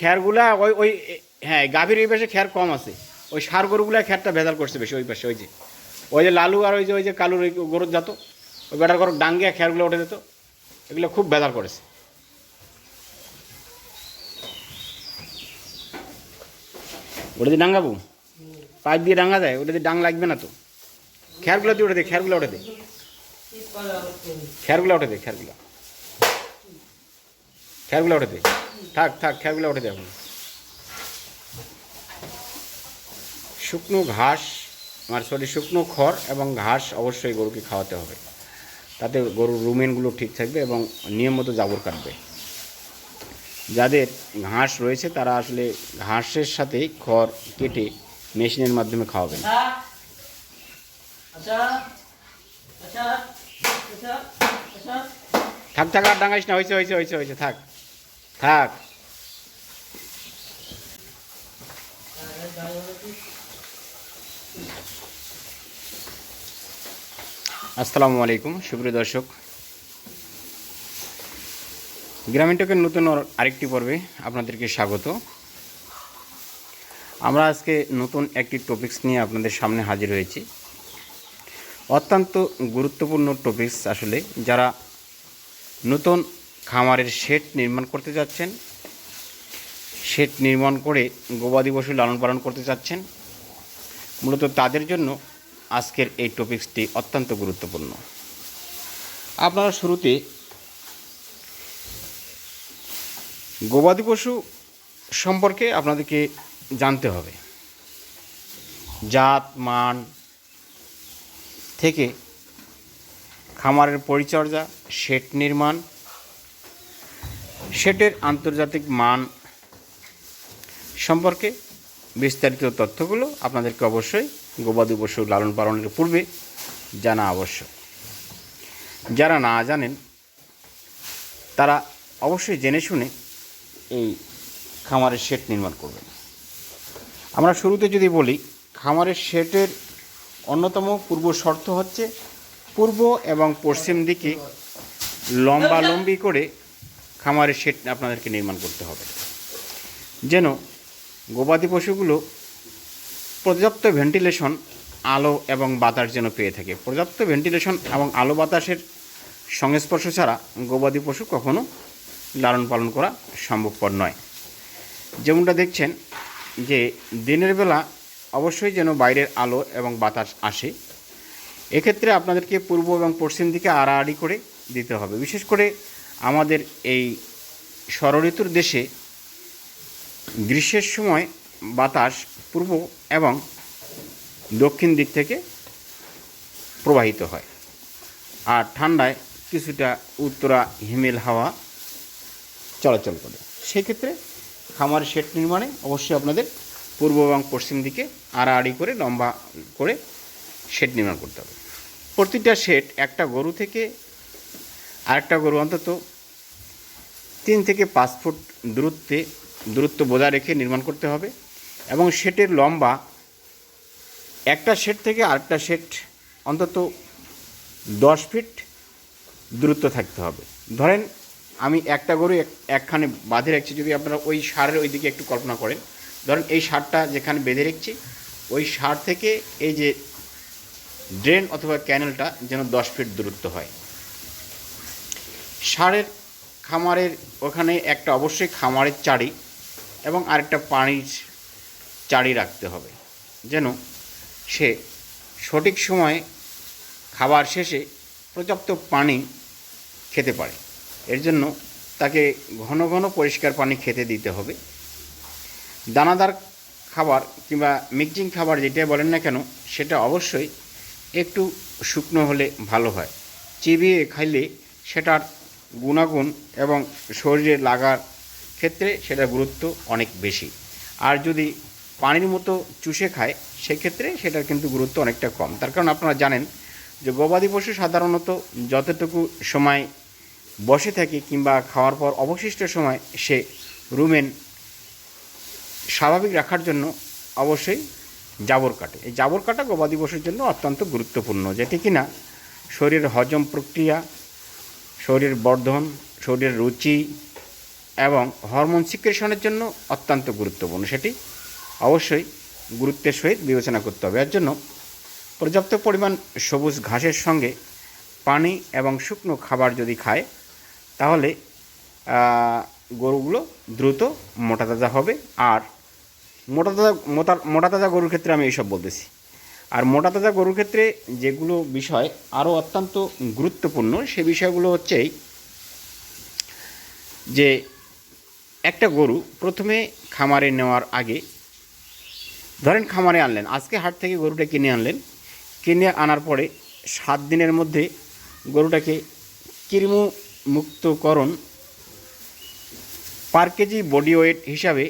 খ্যারগুলা ওই ওই হ্যাঁ গাভীর ওই পাশে খ্যার কম আছে। ওই সার গরুগুলা খ্যারটা ভেজাল করছে বেশি ওই পাশে, ওই যে। ওই যে লালু আর ওই যে ওই যে কালুর ওই গরুর যাতো ওই বেটার গরু ডাঙ্গিয়া খ্যারগুলো উঠে যেত, এগুলো খুব ভেজাল করেছে। ওটা দিয়ে ডাঙ্গাবো? পাইপ দিয়ে ডাঙ্গা যায় ওটা দিয়ে ডাং লাগবে না তো। খ্যারগুলো দিয়ে উঠে দে খ্যারগুলো উঠে দে। খ্যারগুলো উঠে দে খ্যারগুলো খ্যারগুলো উঠে দে। থাক থাক খ্যারগুলো উঠে দেখুন শুকনো ঘাস আমার সরি শুকনো খড় এবং ঘাস অবশ্যই গরুকে খাওয়াতে হবে। তাতে গরুর রুমেনগুলো ঠিক থাকবে এবং নিয়মিত জাবর কাটবে। যাদের ঘাস রয়েছে তারা আসলে ঘাসের সাথে খড় কেটে মেশিনের মাধ্যমে খাওয়াবেন। আচ্ছা আচ্ছা আচ্ছা থাক থাক আর ডাঙাইস না হয়েছে হয়েছে হয়েছে হয়েছে থাক। থাক। আসসালামু আলাইকুম, সুপ্রিয় দর্শক। গ্রামীণ টকের নতুন আরেকটি পর্বে আপনাদেরকে স্বাগত। আমরা আজকে নতুন একটি টপিকস নিয়ে আপনাদের সামনে হাজির হয়েছি। অত্যন্ত গুরুত্বপূর্ণ টপিকস আসলে যারা নতুন খামারের শেড নির্মাণ করতে যাচ্ছেন। শেড নির্মাণ করে গবাদি পশু লালন পালন করতে চাচ্ছেন মূলত তাদের জন্য আজকের এই টপিকসটি অত্যন্ত গুরুত্বপূর্ণ। আপনারা শুরুতে গবাদি পশু সম্পর্কে আপনাদেরকে জানতে হবে। জাত, মান থেকে খামারের পরিচর্যা, শেড নির্মাণ শেটের আন্তর্জাতিক মান সম্পর্কে বিস্তারিত তথ্যগুলো আপনাদেরকে অবশ্যই গবাদি পশু লালন পালনের পূর্বে জানা আবশ্যক। যারা না জানেন, তারা অবশ্যই জেনে শুনে এই খামারের শেড নির্মাণ করবেন। আমরা শুরুতে যদি বলি, খামারের শেডের অন্যতম পূর্ব শর্ত হচ্ছে পূর্ব এবং পশ্চিম দিকে লম্বালম্বি করে খামারের শেড আপনাদেরকে নির্মাণ করতে হবে। যেন গবাদি পশুগুলো পর্যাপ্ত ভেন্টিলেশন আলো এবং বাতাস যেন পেয়ে থাকে। পর্যাপ্ত ভেন্টিলেশন এবং আলো বাতাসের সংস্পর্শ ছাড়া গবাদি পশু কখনো লালন পালন করা সম্ভবপর নয়। যেমনটা দেখছেন যে দিনের বেলা অবশ্যই যেন বাইরের আলো এবং বাতাস আসে। এক্ষেত্রে আপনাদেরকে পূর্ব এবং পশ্চিম দিকে আড়াআড়ি করে দিতে হবে। বিশেষ করে আমাদের এই ষড়ঋতুর দেশে গ্রীষ্মের সময় বাতাস পূর্ব এবং দক্ষিণ দিক থেকে প্রবাহিত হয়। আর ঠান্ডায় কিছুটা উত্তরা হিমেল হাওয়া চলাচল করে। সেক্ষেত্রে খামার শেড নির্মাণে অবশ্যই আপনাদের পূর্ব এবং পশ্চিম দিকে আড়াআড়ি করে, লম্বা করে শেড নির্মাণ করতে হবে। প্রতিটা শেড একটা গরু থেকে আরেকটা গরু অন্তত তিন থেকে পাঁচ ফুট দূরত্বে, দূরত্ব বজায় রেখে নির্মাণ করতে হবে এবং শেটের লম্বা একটা শেড থেকে আরেকটা শেড অন্তত দশ ফিট দূরত্ব থাকতে হবে। ধরেন আমি একটা গরু এক, একখানে বাঁধে রাখছি, যদি আপনারা ওই সারের ওই দিকে একটু কল্পনা করেন। ধরেন এই সারটা যেখানে বেঁধে রেখেছি, ওই সার থেকে এই যে ড্রেন অথবা ক্যানেলটা যেন দশ ফিট দূরত্ব হয়। সারের খামারের ওখানে একটা অবশ্যই খামারের চাড়ি এবং আরেকটা পানির চাড়ি রাখতে হবে। যেন সে সঠিক সময়ে খাবার শেষে পর্যাপ্ত পানি খেতে পারে। এর জন্য তাকে ঘন ঘন পরিষ্কার পানি খেতে দিতে হবে। দানাদার খাবার কিংবা মিক্সিং খাবার যেটাই বলেন না কেন, সেটা অবশ্যই একটু শুকনো হলে ভালো হয়। চিবিয়ে খাইলে সেটার গুণাগুণ এবং শরীরে লাগার ক্ষেত্রে সেটার গুরুত্ব অনেক বেশি। আর যদি পানির মতো চুষে খায়, সেক্ষেত্রে সেটার কিন্তু গুরুত্ব অনেকটা কম। তার কারণ আপনারা জানেন যে গবাদি পশু সাধারণত যতটুকু সময় বসে থাকে কিংবা খাওয়ার পর অবশিষ্ট সময় সে রুমেন স্বাভাবিক রাখার জন্য অবশ্যই জাবর কাটে। এই জাবর কাটা গবাদি পশুর জন্য অত্যন্ত গুরুত্বপূর্ণ। যেটি কিনা শরীরের হজম প্রক্রিয়া শরীরের বর্ধন, শরীরের রুচি এবং হরমোন সিক্রেশনের জন্য অত্যন্ত গুরুত্বপূর্ণ। সেটি অবশ্যই গুরুত্বের সহিত বিবেচনা করতে হবে। এর জন্য পর্যাপ্ত পরিমাণ সবুজ ঘাসের সঙ্গে পানি এবং শুকনো খাবার যদি খায়, তাহলে গরুগুলো দ্রুত মোটা তাজা হবে। আর মোটা তাজা, মোটা মোটা তাজা গরুর ক্ষেত্রে আমি এইসব বলতেছি। আর মোটা তাজা গরুর ক্ষেত্রে যেগুলো বিষয় আরও অত্যন্ত গুরুত্বপূর্ণ, সে বিষয়গুলো হচ্ছে যে একটা গরু প্রথমে খামারে নেওয়ার আগে ধরেন খামারে আনলেন, আজকে হাট থেকে গরুটা কিনে আনলেন, কিনে আনার পরে সাত দিনের মধ্যে গরুটাকে কৃমু মুক্তকরণ per K G body weight হিসাবে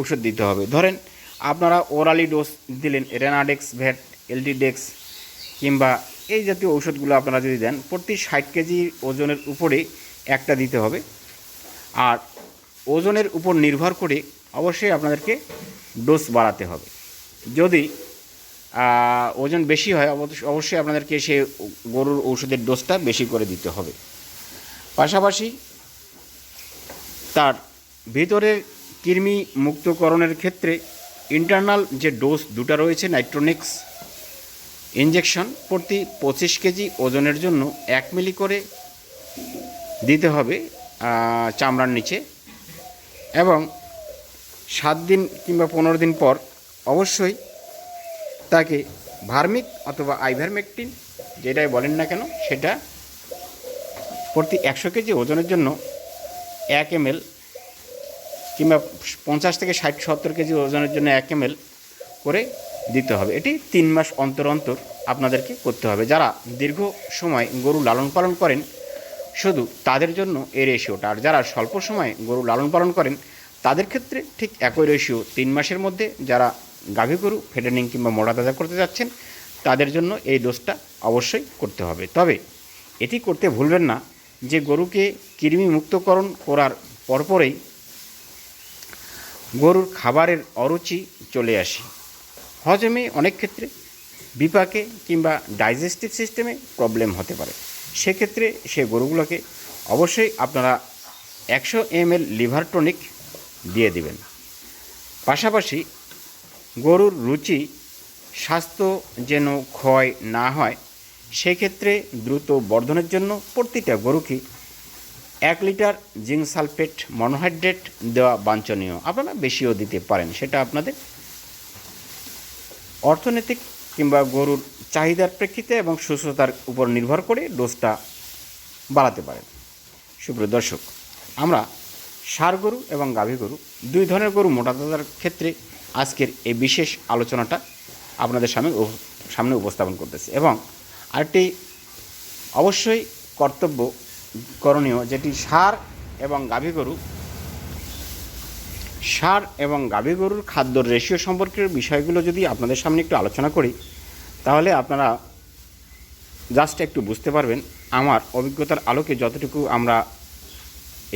ওষুধ দিতে হবে। ধরেন আপনারা ওরালি ডোজ দিলেন রেনাডেক্স ভ্যাট এলডিডেক্স কিংবা এই জাতীয় ঔষধগুলো আপনারা যদি দেন, প্রতি ষাট কেজি ওজনের উপরে একটা দিতে হবে। আর ওজনের উপর নির্ভর করে অবশ্যই আপনাদেরকে ডোজ বাড়াতে হবে। যদি ওজন বেশি হয় অবশ্য- অবশ্যই আপনাদেরকে সে গরুর ঔষধের ডোজটা বেশি করে দিতে হবে। পাশাপাশি তার ভিতরের কৃমি মুক্তকরণের ক্ষেত্রে ইন্টারনাল যে ডোজ দুটা রয়েছে নাইট্রোনিক্স ইঞ্জেকশন প্রতি পঁচিশ কেজি ওজনের জন্য এক মিলি করে দিতে হবে চামড়ার নিচে। এবং সাত দিন কিংবা পনেরো দিন পর অবশ্যই তাকে ভার্মিক অথবা আইভারমেকটিন, যেটাই বলেন না কেন, সেটা প্রতি একশো কেজি ওজনের জন্য এক এম কিংবা পঞ্চাশ থেকে ষাট, সত্তর কেজি ওজনের জন্য এক এম করে দিতে হবে। এটি তিন মাস অন্তর অন্তর আপনাদেরকে করতে হবে। যারা দীর্ঘ সময় গরু লালন পালন করেন, শুধু তাদের জন্য এই রেশিওটা আর যারা স্বল্প সময় গরু লালন পালন করেন, তাদের ক্ষেত্রে ঠিক একই রেশিও তিন মাসের মধ্যে যারা গাভী গরু ফেডেনিং কিংবা মোড়া তাজা করতে যাচ্ছেন, তাদের জন্য এই ডোজটা অবশ্যই করতে হবে। তবে এটি করতে ভুলবেন না যে গরুকে কৃমি মুক্তকরণ করার পরপরেই গরুর খাবারের অরুচি চলে আসে। হজমে অনেক ক্ষেত্রে বিপাকে কিংবা ডাইজেস্টিভ সিস্টেমে প্রবলেম হতে পারে। সেক্ষেত্রে সে গরুগুলোকে অবশ্যই আপনারা একশো এম এল লিভার টনিক দিয়ে দিবেন। পাশাপাশি গরুর রুচি, স্বাস্থ্য যেন ক্ষয় না হয়, সেক্ষেত্রে দ্রুত বর্ধনের জন্য প্রতিটা গরুকে এক লিটার জিঙ্ক সালফেট মনোহাইড্রেট দেওয়া বাঞ্ছনীয়। আপনারা বেশিও দিতে পারেন, সেটা আপনাদের অর্থনৈতিক কিংবা গরুর চাহিদার প্রেক্ষিতে এবং সুস্থতার উপর নির্ভর করে ডোজটা বাড়াতে পারেন। সুপ্রিয় দর্শক, আমরা ষাঁড় গরু এবং গাভী গরু, দুই ধরনের গরু মোটা তাজার ক্ষেত্রে আজকের এই বিশেষ আলোচনাটা আপনাদের সামনে সামনে উপস্থাপন করতেছি এবং আরেকটি অবশ্যই কর্তব্য করণীয়, যেটি সার এবং গাভী গরু। সার এবং গাভী গরুর খাদ্যর রেশিও সম্পর্কের বিষয়গুলো যদি আপনাদের সামনে একটু আলোচনা করি, তাহলে আপনারা জাস্ট একটু বুঝতে পারবেন আমার অভিজ্ঞতার আলোকে যতটুকু আমরা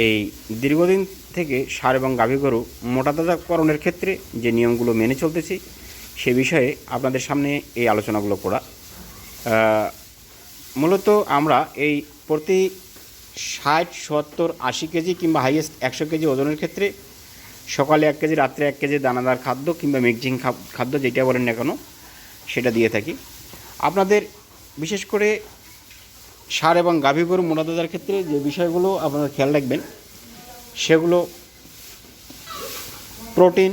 এই দীর্ঘদিন থেকে সার এবং গাভী গরু মোটা মোটাতাজাকরণের ক্ষেত্রে যে নিয়মগুলো মেনে চলতেছি, সে বিষয়ে আপনাদের সামনে এই আলোচনাগুলো করা। মূলত আমরা এই প্রতি ষাট, সত্তর, আশি কেজি কিংবা হাইয়েস্ট একশো কেজি ওজনের ক্ষেত্রে সকালে এক কেজি, রাত্রে এক কেজি দানাদার খাদ্য কিংবা মিক্সিং খাদ্য যেটা বলেন না কেন, সেটা দিয়ে থাকি। আপনাদের বিশেষ করে সার এবং গাভী গরু মোটাদাদার ক্ষেত্রে যে বিষয়গুলো আপনারা খেয়াল রাখবেন, সেগুলো প্রোটিন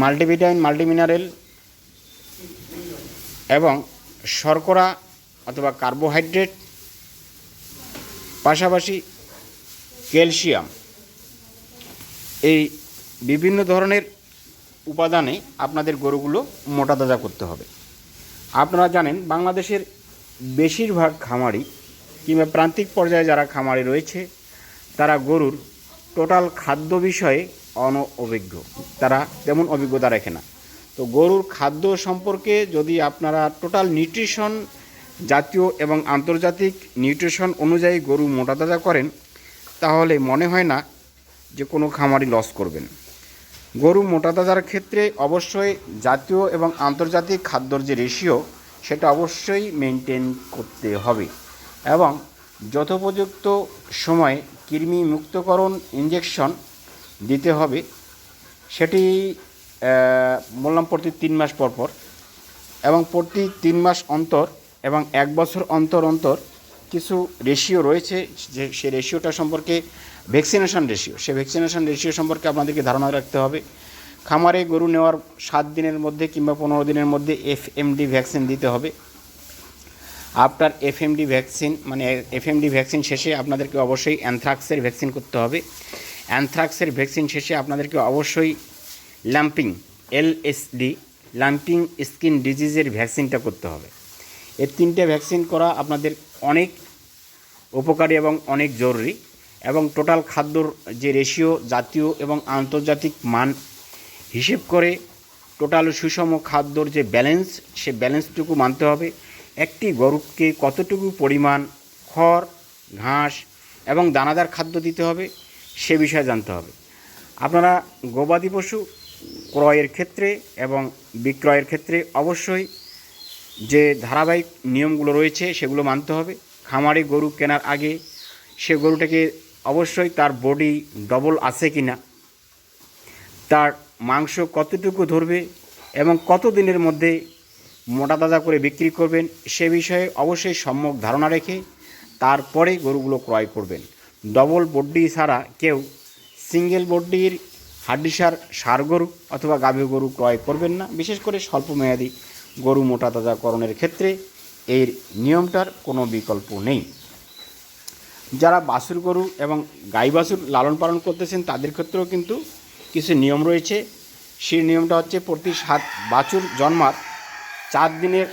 মাল্টিভিটামিন মাল্টিমিনারেল এবং শর্করা অথবা কার্বোহাইড্রেট পাশাপাশি ক্যালসিয়াম। এই বিভিন্ন ধরনের উপাদানে আপনাদের গরুগুলো মোটা তাজা করতে হবে। আপনারা জানেন, বাংলাদেশের বেশিরভাগ খামারি কিংবা প্রান্তিক পর্যায়ে যারা খামারি রয়েছে, তারা গরুর টোটাল খাদ্য বিষয়ে অন অভিজ্ঞ তারা তেমন অভিজ্ঞতা রাখে না। তো গরুর খাদ্য সম্পর্কে যদি আপনারা টোটাল নিউট্রিশন জাতীয় এবং আন্তর্জাতিক নিউট্রিশন অনুযায়ী গরু মোটা তাজা করেন, তাহলে মনে হয় না যে কোনো খামারি লস করবেন। গরু মোটা তাজার ক্ষেত্রে অবশ্যই জাতীয় এবং আন্তর্জাতিক খাদ্যর যে রেশিও সেটা অবশ্যই মেনটেন করতে হবে এবং যথোপযুক্ত সময়ে কৃমি মুক্তকরণ ইঞ্জেকশন দিতে হবে। সেটি বললাম প্রতি তিন মাস পর পর এবং প্রতি তিন মাস অন্তর এবং এক বছর অন্তর অন্তর কিছু রেশিও রয়েছে যে সে রেশিওটা সম্পর্কে ভ্যাকসিনেশন রেশিও সে ভ্যাকসিনেশন রেশিও সম্পর্কে আপনাদেরকে ধারণা রাখতে হবে। খামারে গরু নেওয়ার সাত দিনের মধ্যে কিংবা পনেরো দিনের মধ্যে এফএমডি ভ্যাকসিন দিতে হবে। আফটার এফএমডি ভ্যাকসিন মানে এফএমডি ভ্যাকসিন শেষে আপনাদেরকে অবশ্যই অ্যানথ্রাক্সের ভ্যাকসিন করতে হবে। অ্যানথ্রাক্সের ভ্যাকসিন শেষে আপনাদেরকে অবশ্যই ল্যাম্পিং এলএসডি ল্যাম্পিং স্কিন ডিজিজের ভ্যাকসিনটা করতে হবে। এই তিনটে ভ্যাকসিন করা আপনাদের অনেক উপকারী এবং অনেক জরুরি এবং টোটাল খাদ্যর যে রেশিও জাতীয় এবং আন্তর্জাতিক মান হিসেব করে টোটাল সুষম খাদ্যর যে ব্যালেন্স সে ব্যালেন্সটুকু মানতে হবে। একটি গরুকে কতটুকু পরিমাণ খড়, ঘাস এবং দানাদার খাদ্য দিতে হবে, সে বিষয়ে জানতে হবে। আপনারা গবাদি পশু ক্রয়ের ক্ষেত্রে এবং বিক্রয়ের ক্ষেত্রে অবশ্যই যে ধারাবাহিক নিয়মগুলো রয়েছে সেগুলো মানতে হবে। খামারে গরু কেনার আগে সে গরুটাকে অবশ্যই তার বডি ডবল আছে কি না তার মাংস কতটুকু ধরবে এবং কত দিনের মধ্যে মোটা তাজা করে বিক্রি করবেন সে বিষয়ে অবশ্যই সম্যক ধারণা রেখে তারপরে গরুগুলো ক্রয় করবেন। ডবল বড্ডি ছাড়া কেউ সিঙ্গেল বড্ডির হাড্ডিসার, সার গরু অথবা গাভী গরু ক্রয় করবেন না। বিশেষ করে স্বল্পমেয়াদী গরু মোটা তাজাকরণের ক্ষেত্রে এর নিয়মটার কোনো বিকল্প নেই। যারা বাছুর গরু এবং গাই বাছুর লালন পালন করতেছেন, তাদের ক্ষেত্রেও কিন্তু কিছু নিয়ম রয়েছে। সেই নিয়মটা হচ্ছে প্রতি সাত বাছুর জন্মার চার দিনের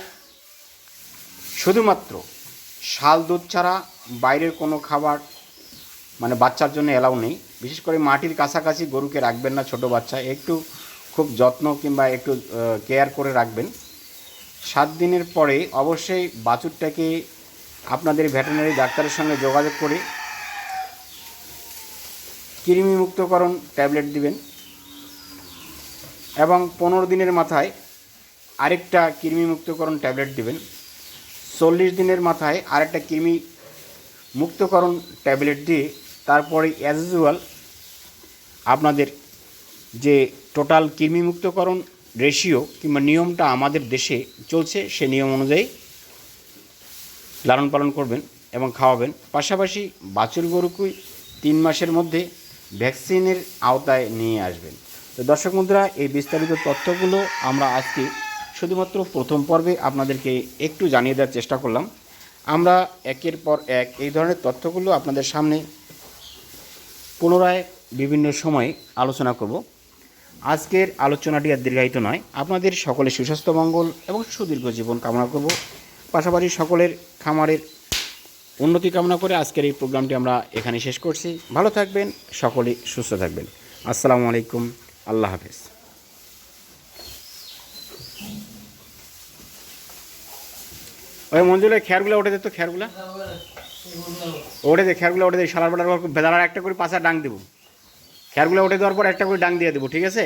শুধুমাত্র শাল দুধ ছাড়া বাইরের কোনো খাবার মানে বাচ্চার জন্য এলাও নেই। বিশেষ করে মাটির কাছাকাছি গরুকে রাখবেন না ছোট বাচ্চা, একটু খুব যত্ন কিংবা একটু কেয়ার করে রাখবেন। সাত দিনের পরে অবশ্যই বাছুরটাকে আপনাদের ভেটেরিনারি ডাক্তারের সঙ্গে যোগাযোগ করে কৃমিমুক্তকরণ ট্যাবলেট দিবেন এবং পনেরো দিনের মাথায় আরেকটা কৃমিমুক্তকরণ ট্যাবলেট দিবেন। চল্লিশ দিনের মাথায় আরেকটা কৃমি মুক্তকরণ ট্যাবলেট দিয়ে তারপরে অ্যাজ ইউজুয়াল আপনাদের যে টোটাল কৃমিমুক্তকরণ রেশিও কিংবা নিয়মটা আমাদের দেশে চলছে, সে নিয়ম অনুযায়ী লালন পালন করবেন এবং খাওয়াবেন। পাশাপাশি বাছুর গরুকে তিন মাসের মধ্যে ভ্যাকসিনের আওতায় নিয়ে আসবেন। তো দর্শক বন্ধুরা, এই বিস্তারিত তথ্যগুলো আমরা আজকে শুধুমাত্র প্রথম পর্বে আপনাদেরকে একটু জানিয়ে দেওয়ার চেষ্টা করলাম। আমরা একের পর এক এই ধরনের তথ্যগুলো আপনাদের সামনে পুনরায় বিভিন্ন সময়ে আলোচনা করব। আজকের আলোচনাটি আর দীর্ঘায়িত নয়। আপনাদের সকলের সুস্বাস্থ্য, মঙ্গল এবং সুদীর্ঘ জীবন কামনা করব। পাশাপাশি সকলের খামারের উন্নতি কামনা করে আজকের এই প্রোগ্রামটি আমরা এখানে শেষ করছি। ভালো থাকবেন, সকলে সুস্থ থাকবেন। আসসালামু আলাইকুম, আল্লাহ হাফেজ। ওই মঞ্জুলে খেয়ারগুলো উঠে দে তো, খেয়ারগুলো। ওঠে দে, খেয়ারগুলো উঠে দে সালার বাটার বেলার একটা করে পাশা ডাং দেবো। খেয়ারগুলো উঠে দেওয়ার পর একটা করে ডাং দিয়ে দেবো ঠিক আছে?